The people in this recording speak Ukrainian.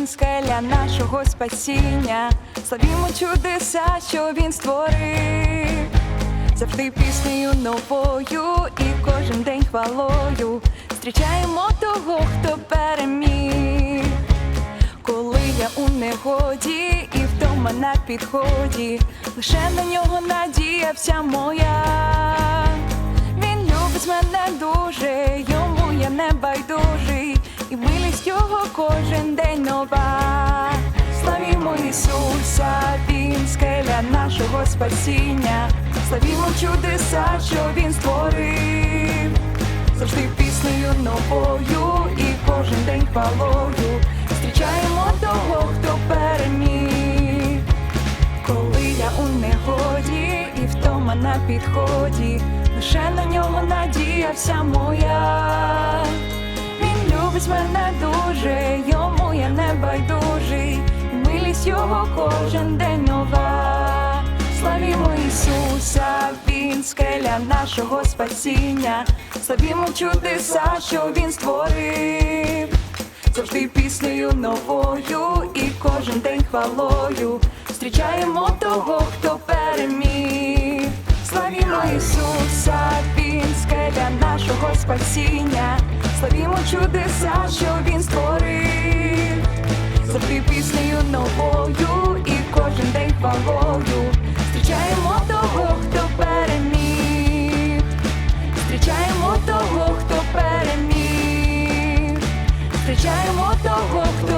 він скеля нашого спасіння. Славімо чудеса, що він створив. Завжди піснею новою і кожен день хвалою. Зустрічаємо того, хто переміг. Коли я у негоді і вдома на підході, лише на нього надія вся моя. Ісуса, Він скеля нашого спасіння, славімо чудеса, що Він створив завжди піснею новою і кожен день хвалою зустрічаємо того, хто переміг. Коли я у негоді і втома на підході, лише на нього надія вся моя. Милість його кожен день нова. Славімо Ісуса, Він скеля нашого спасіння, славімо чудеса, що Він створив, завжди піснею новою і кожен день хвалою. Зустрічаємо того, хто переміг. Славімо Ісуса, Він скеля нашого спасіння, славімо чудеса, що Він створив піснею новою і кожен день хвалою зустрічаємо того, хто переміг, зустрічаємо того, хто переміг, зустрічаємо того, хто